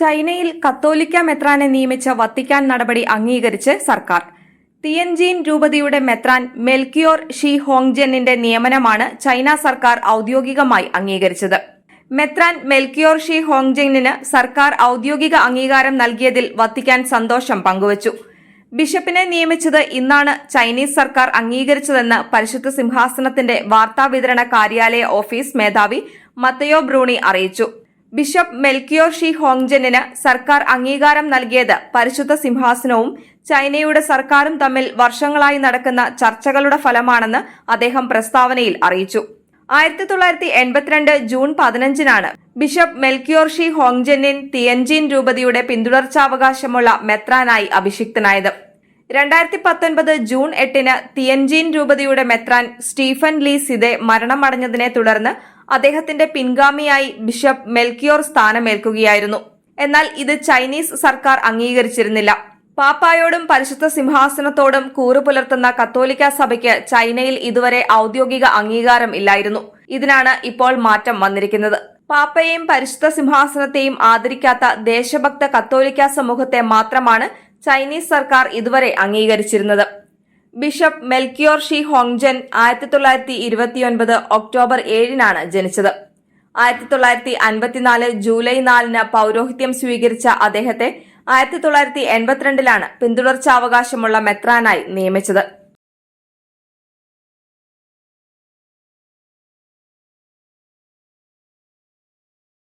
ചൈനയിൽ കത്തോലിക്ക മെത്രാനെ നിയമിച്ച വത്തിക്കാൻ നടപടി അംഗീകരിച്ച് സർക്കാർ. തിയൻജീൻ രൂപതയുടെ മെത്രാൻ മെൽക്കിയോർ ഷി ഹോങ്ജെന്നിന്റെ നിയമനമാണ് ചൈന സർക്കാർ ഔദ്യോഗികമായി അംഗീകരിച്ചത്. മെത്രാൻ മെൽക്കിയോർ ഷി ഹോങ്ജെന്നിന് സർക്കാർ ഔദ്യോഗിക അംഗീകാരം നൽകിയതിൽ വത്തിക്കാൻ സന്തോഷം പങ്കുവച്ചു. ബിഷപ്പിനെ നിയമിച്ചത് ഇന്നാണ് ചൈനീസ് സർക്കാർ അംഗീകരിച്ചതെന്ന് പരിശുദ്ധ സിംഹാസനത്തിന്റെ വാർത്താവിതരണ കാര്യാലയ ഓഫീസ് മേധാവി മത്തയോ ബ്രൂണി അറിയിച്ചു. ബിഷപ്പ് മെൽക്കിയോർ ഷി ഹോങ്ജനിന് സർക്കാർ അംഗീകാരം നൽകിയത് പരിശുദ്ധ സിംഹാസനവും ചൈനയുടെ സർക്കാരും തമ്മിൽ വർഷങ്ങളായി നടക്കുന്ന ചർച്ചകളുടെ ഫലമാണെന്ന് അദ്ദേഹം പ്രസ്താവനയിൽ അറിയിച്ചു. ആയിരത്തി തൊള്ളായിരത്തി എൺപത്തിരണ്ട് ജൂൺ പതിനഞ്ചിനാണ് ബിഷപ്പ് മെൽക്കിയോർ ഷി ഹോങ്ജെന്നിൻ തിയൻജീൻ രൂപതയുടെ പിന്തുടർച്ചാവകാശമുള്ള മെത്രാനായി അഭിഷിക്തനായത്. രണ്ടായിരത്തി പത്തൊൻപത് ജൂൺ എട്ടിന് തിയൻജീൻ രൂപതയുടെ മെത്രാൻ സ്റ്റീഫൻ ലീ സിദെ മരണമടഞ്ഞതിനെ തുടർന്ന് അദ്ദേഹത്തിന്റെ പിൻഗാമിയായി ബിഷപ്പ് മെൽക്കിയോർ സ്ഥാനമേൽക്കുകയായിരുന്നു. എന്നാൽ ഇത് ചൈനീസ് സർക്കാർ അംഗീകരിച്ചിരുന്നില്ല. പാപ്പായോടും പരിശുദ്ധ സിംഹാസനത്തോടും കൂറു പുലർത്തുന്ന കത്തോലിക്ക സഭയ്ക്ക് ചൈനയിൽ ഇതുവരെ ഔദ്യോഗിക അംഗീകാരം ഇല്ലായിരുന്നു. ഇതിനാണ് ഇപ്പോൾ മാറ്റം വന്നിരിക്കുന്നത്. പാപ്പയെയും പരിശുദ്ധ സിംഹാസനത്തെയും ആദരിക്കാത്ത ദേശഭക്ത കത്തോലിക്ക സമൂഹത്തെ മാത്രമാണ് ചൈനീസ് സർക്കാർ ഇതുവരെ അംഗീകരിച്ചിരുന്നത്. ബിഷപ്പ് മെൽക്കിയോർ ഷി ഹോങ്ജൻ ആയിരത്തി തൊള്ളായിരത്തി ഇരുപത്തിയൊൻപത് ഒക്ടോബർ ഏഴിനാണ് ജനിച്ചത്. ആയിരത്തി തൊള്ളായിരത്തി അൻപത്തിനാല് ജൂലൈ നാലിന് പൗരോഹിത്യം സ്വീകരിച്ച അദ്ദേഹത്തെ ആയിരത്തി തൊള്ളായിരത്തി എൺപത്തിരണ്ടിലാണ് പിന്തുടർച്ചാവകാശമുള്ള മെത്രാനായി നിയമിച്ചത്.